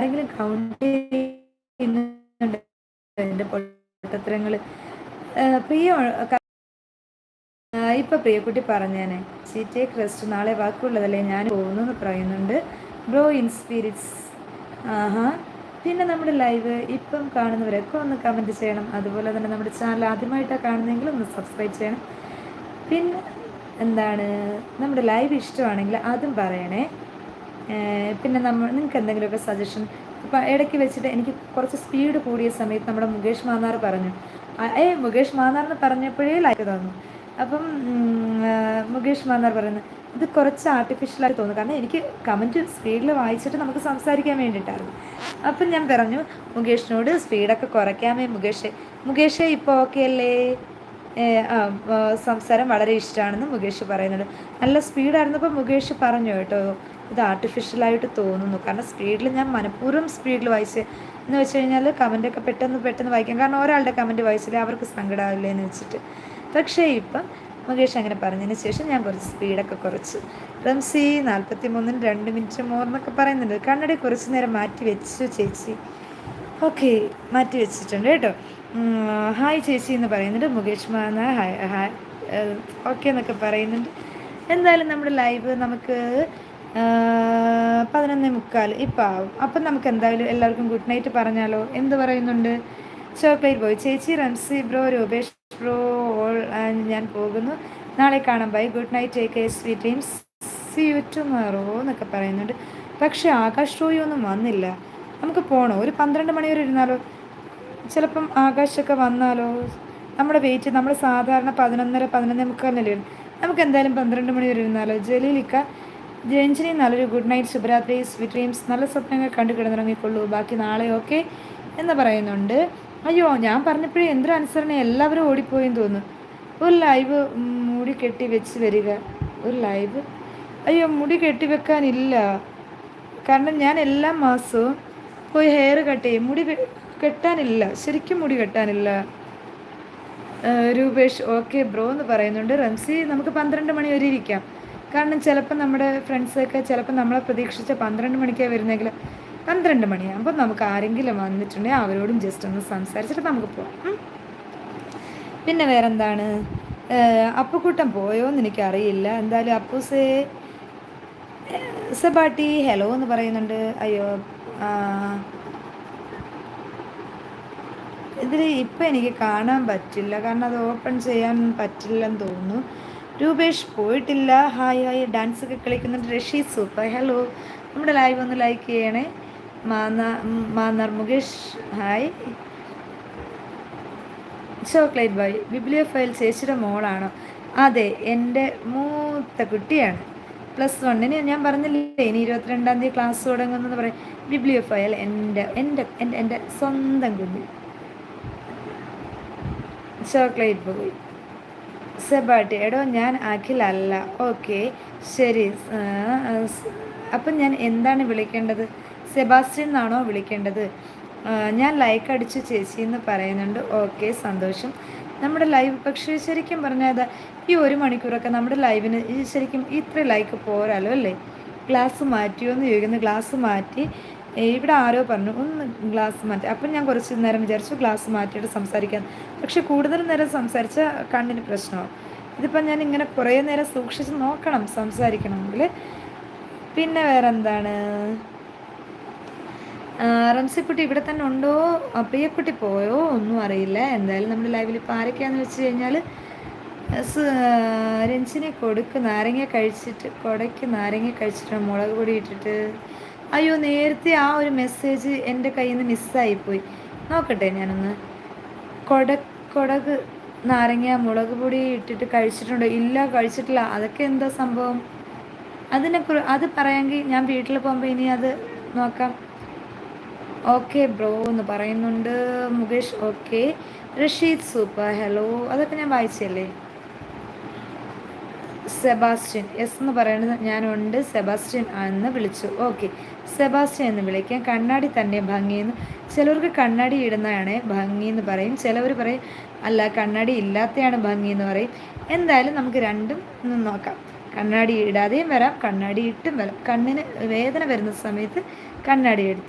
ആരെങ്കിലും കൗണ്ട് ചെയ്യുന്നുണ്ട് പൊട്ടത്തരങ്ങൾ പ്രിയ ഇപ്പൊ പ്രിയക്കുട്ടി പറഞ്ഞേനെ. ചീറ്റേ ക്രസ്റ്റ് നാളെ വാക്കുള്ളതല്ലേ ഞാൻ പോകുന്നു പറയുന്നുണ്ട്. ബ്രോ ഇൻ സ്പിരിറ്റ്സ് ആഹാ. പിന്നെ നമ്മുടെ ലൈവ് ഇപ്പം കാണുന്നവരൊക്കെ ഒന്ന് കമന്റ് ചെയ്യണം. അതുപോലെ തന്നെ നമ്മുടെ ചാനൽ ആദ്യമായിട്ടാണ് കാണുന്നതെങ്കിൽ ഒന്ന് സബ്സ്ക്രൈബ് ചെയ്യണം. പിന്നെ എന്താണ്? നമ്മുടെ ലൈവ് ഇഷ്ടമാണെങ്കിൽ അതും പറയണേ. പിന്നെ നമ്മൾ നിങ്ങൾക്ക് എന്തെങ്കിലുമൊക്കെ സജഷൻ ഇപ്പം ഇടയ്ക്ക് വെച്ചിട്ട് എനിക്ക് കുറച്ച് സ്പീഡ് കൂടിയ സമയത്ത് നമ്മുടെ മുകേഷ് മാന്നാർ പറഞ്ഞു. ഏ മുകേഷ് മാന്നാർ എന്ന് പറഞ്ഞപ്പോഴേ ലൈക്ക് തോന്നുന്നു. അപ്പം മുകേഷ് മാന്നാർ പറയുന്നത് ഇത് കുറച്ച് ആർട്ടിഫിഷ്യലായി തോന്നുന്നു. കാരണം എനിക്ക് കമന്റ് സ്പീഡിൽ വായിച്ചിട്ട് നമുക്ക് സംസാരിക്കാൻ വേണ്ടിയിട്ടായിരുന്നു. അപ്പം ഞാൻ പറഞ്ഞു മുകേഷിനോട് സ്പീഡൊക്കെ കുറയ്ക്കാമേ മുകേഷ്. മുകേഷ് ഇപ്പോൾ ഓക്കെ അല്ലേ? സംസാരം വളരെ ഇഷ്ടമാണെന്ന് മുകേഷ് പറയുന്നുണ്ട്. നല്ല സ്പീഡായിരുന്നപ്പോൾ മുകേഷ് പറഞ്ഞു കേട്ടോ. ഇത് ആർട്ടിഫിഷ്യലായിട്ട് തോന്നുന്നു. കാരണം സ്പീഡിൽ ഞാൻ മനഃപൂർവം സ്പീഡിൽ വായിച്ച് എന്ന് വെച്ച് കഴിഞ്ഞാൽ കമന്റൊക്കെ പെട്ടെന്ന് പെട്ടെന്ന് വായിക്കാം. കാരണം ഒരാളുടെ കമന്റ് വായിച്ചില്ലേ അവർക്ക് സങ്കടമാവില്ലേ എന്ന് വെച്ചിട്ട്. പക്ഷേ ഇപ്പം മുകേഷ് അങ്ങനെ പറഞ്ഞതിന് ശേഷം ഞാൻ കുറച്ച് സ്പീഡൊക്കെ കുറച്ച്. റംസി നാൽപ്പത്തി മൂന്നിന് രണ്ട് മിനിറ്റ് മോർ എന്നൊക്കെ പറയുന്നുണ്ട്. കണ്ണടി കുറച്ച് നേരം മാറ്റി വെച്ചു ചേച്ചി. ഓക്കെ മാറ്റി വെച്ചിട്ടുണ്ട് കേട്ടോ. ഹായ് ചേച്ചി എന്ന് പറയുന്നുണ്ട്. മുകേഷ് മാന ഹായ് ഹായ് ഓക്കെ എന്നൊക്കെ പറയുന്നുണ്ട്. എന്തായാലും നമ്മുടെ ലൈവ് നമുക്ക് പതിനൊന്ന് മുക്കാൽ ഇപ്പം ആവും അപ്പം നമുക്ക് എന്തായാലും എല്ലാവർക്കും ഗുഡ് നൈറ്റ് പറഞ്ഞാലോ? എന്ത് പറയുന്നുണ്ട്? ചോക്ലേറ്റ് ബോയ് ചേച്ചി Ramsi bro Rupesh bro all ഞാൻ പോകുന്നു. നാളെ കാണാം. Bye good night take a sweet dreams see you tomorrow എന്നൊക്കെ പറയുന്നുണ്ട്. പക്ഷേ ആകാശ് റോയി ഒന്നും വന്നില്ല. നമുക്ക് പോകണോ ഒരു പന്ത്രണ്ട് മണി വരെ ഇരുന്നാലോ? ചിലപ്പം ആകാശൊക്കെ വന്നാലോ? നമ്മുടെ വെയിറ്റ് നമ്മൾ സാധാരണ പതിനൊന്നര പതിനൊന്നേ മുക്കാലിനല്ലേ നമുക്ക് എന്തായാലും പന്ത്രണ്ട് മണി വരെ ഇരുന്നാലോ? ജലീലിക്ക രഞ്ജിനി നല്ലൊരു ഗുഡ് നൈറ്റ് ശുഭരാത്രി സ്വീറ്റ് ഡ്രീംസ് നല്ല സ്വപ്നങ്ങൾ കണ്ടു കിടന്നിറങ്ങിക്കൊള്ളൂ. ബാക്കി നാളെ ഓക്കെ എന്ന് പറയുന്നുണ്ട്. അയ്യോ ഞാൻ പറഞ്ഞപ്പോഴേ എന്തൊരു അനുസരണ എല്ലാവരും ഓടിപ്പോയെന്ന് തോന്നുന്നു. ഒരു ലൈവ് മുടി കെട്ടി വെച്ച് വരിക. ഒരു ലൈവ് അയ്യോ മുടി കെട്ടി വെക്കാനില്ല. കാരണം ഞാൻ എല്ലാ മാസവും പോയി ഹെയർ കട്ട് ചെയ്യും. മുടി കെട്ടാനില്ല. ശരിക്കും മുടി കെട്ടാനില്ല. രൂപേഷ് ഓക്കെ ബ്രോ എന്ന് പറയുന്നുണ്ട്. റംസി നമുക്ക് പന്ത്രണ്ട് മണി വരെ ഇരിക്കാം. കാരണം ചിലപ്പോൾ നമ്മുടെ ഫ്രണ്ട്സൊക്കെ ചിലപ്പോൾ നമ്മളെ പ്രതീക്ഷിച്ച പന്ത്രണ്ട് മണിക്കാണ് വരുന്നെങ്കിൽ പന്ത്രണ്ട് മണിയാകുമ്പോൾ നമുക്ക് ആരെങ്കിലും വന്നിട്ടുണ്ടെങ്കിൽ അവരോടും ജസ്റ്റ് ഒന്ന് സംസാരിച്ചിട്ട് നമുക്ക് പോകാം പിന്നെ വേറെന്താണ്? അപ്പുക്കൂട്ടം പോയോ എന്ന് എനിക്കറിയില്ല. എന്തായാലും അപ്പൂസേ സെബാട്ടി ഹലോ എന്ന് പറയുന്നുണ്ട്. അയ്യോ ഇതിൽ ഇപ്പം എനിക്ക് കാണാൻ പറ്റില്ല. കാരണം അത് ഓപ്പൺ ചെയ്യാൻ പറ്റില്ലെന്ന് തോന്നുന്നു. രൂപേഷ് പോയിട്ടില്ല. Hi hi. ഡാൻസ് ഒക്കെ കളിക്കുന്നുണ്ട്. റഷി സൂപ്പർ ഹലോ നമ്മുടെ ലൈവ് ഒന്ന് ലൈക്ക് ചെയ്യണേ. Mannar Mukesh. Hi chocolate boy bibliophile ചേച്ചിയുടെ മോളാണോ? അതെ എന്റെ മൂത്ത കുട്ടിയാണ്. പ്ലസ് വണ്ണിന് ഞാൻ പറഞ്ഞില്ലേ ഇനി ഇരുപത്തിരണ്ടാം തീയതി ക്ലാസ് തുടങ്ങുന്നെന്ന് പറയും. ബിബ്ലിയോ ഫയൽ എന്റെ എന്റെ എന്റെ എന്റെ സ്വന്തം കുഞ്ഞ് ചോക്ലേറ്റ് ബോയ് സെബാട്ടി. എടോ ഞാൻ അഖിലല്ല. ഓക്കെ. ശരി. അപ്പം ഞാൻ എന്താണ് വിളിക്കേണ്ടത്? സെബാസ്റ്റ്യൻ എന്നാണോ വിളിക്കേണ്ടത്? ഞാൻ ലൈക്ക് അടിച്ച് ചേച്ചി എന്ന് പറയുന്നുണ്ട്. ഓക്കെ സന്തോഷം. നമ്മുടെ ലൈവ് പക്ഷേ ശരിക്കും പറഞ്ഞാൽ ഈ ഒരു മണിക്കൂറൊക്കെ നമ്മുടെ ലൈവിന് ഈ ശരിക്കും ഇത്ര ലൈക്ക് പോരാലോ അല്ലേ? ഗ്ലാസ് മാറ്റിയോ എന്ന് ചോദിക്കുന്നു. ഗ്ലാസ് മാറ്റി ഇവിടെ ആരോ പറഞ്ഞു ഒന്ന് ഗ്ലാസ് മാറ്റി. അപ്പം ഞാൻ കുറച്ച് നേരം വിചാരിച്ചു ഗ്ലാസ് മാറ്റിയിട്ട് സംസാരിക്കാൻ പക്ഷെ കൂടുതൽ നേരം സംസാരിച്ച കണ്ണിന് പ്രശ്നമാവും ഇതിപ്പം ഞാൻ ഇങ്ങനെ കുറേ നേരം സൂക്ഷിച്ച് നോക്കണം സംസാരിക്കണമെങ്കിൽ പിന്നെ വേറെ എന്താണ് റംസിക്കുട്ടി ഇവിടെ തന്നെ ഉണ്ടോ? പ്രിയക്കുട്ടി പോയോ? ഒന്നും അറിയില്ല. എന്തായാലും നമ്മുടെ ലൈവിൽ ഇപ്പോൾ ആരൊക്കെയാന്ന് വെച്ച് കഴിഞ്ഞാൽ രഞ്ജിനെ കൊടുക്ക് നാരങ്ങ കഴിച്ചിട്ട് കൊടയ്ക്ക് നാരങ്ങ കഴിച്ചിട്ട് മുളക് പൊടി ഇട്ടിട്ട്. അയ്യോ നേരത്തെ ആ ഒരു മെസ്സേജ് എന്റെ കയ്യിൽ നിന്ന് മിസ്സായിപ്പോയി നോക്കട്ടെ ഞാനൊന്ന് കൊട കൊടക് നാരങ്ങ മുളക് പൊടി ഇട്ടിട്ട് കഴിച്ചിട്ടുണ്ടോ? ഇല്ല കഴിച്ചിട്ടില്ല. അതൊക്കെ എന്താ സംഭവം? അതിനെക്കുറി അത് പറയാമെങ്കിൽ ഞാൻ വീട്ടിൽ പോകുമ്പോൾ ഇനി അത് നോക്കാം. ഓക്കെ ബ്രോ എന്ന് പറയുന്നുണ്ട് Mukesh. Okay. Rasheed super. Hello. അതൊക്കെ ഞാൻ വായിച്ചല്ലേ? സെബാസ്റ്റ്യൻ. എസ് എന്ന് പറയുന്നത് ഞാനുണ്ട്. സെബാസ്റ്റ്യൻ എന്ന് വിളിച്ചു. ഓക്കെ സെബാസ്റ്റ്യൻ എന്ന് വിളിക്കാം. കണ്ണാടി തന്നെ ഭംഗിയെന്ന് ചിലവർക്ക് കണ്ണാടി ഇടുന്നതാണ് ഭംഗി എന്ന് പറയും. ചിലവർ പറയും അല്ല കണ്ണാടി ഇല്ലാത്തയാണ് ഭംഗി എന്ന് പറയും. എന്തായാലും നമുക്ക് രണ്ടും നോക്കാം. കണ്ണാടി ഇടാതെയും വരാം കണ്ണാടി ഇട്ടും വരാം. കണ്ണിന് വേദന വരുന്ന സമയത്ത് കണ്ണാടി എടുത്ത്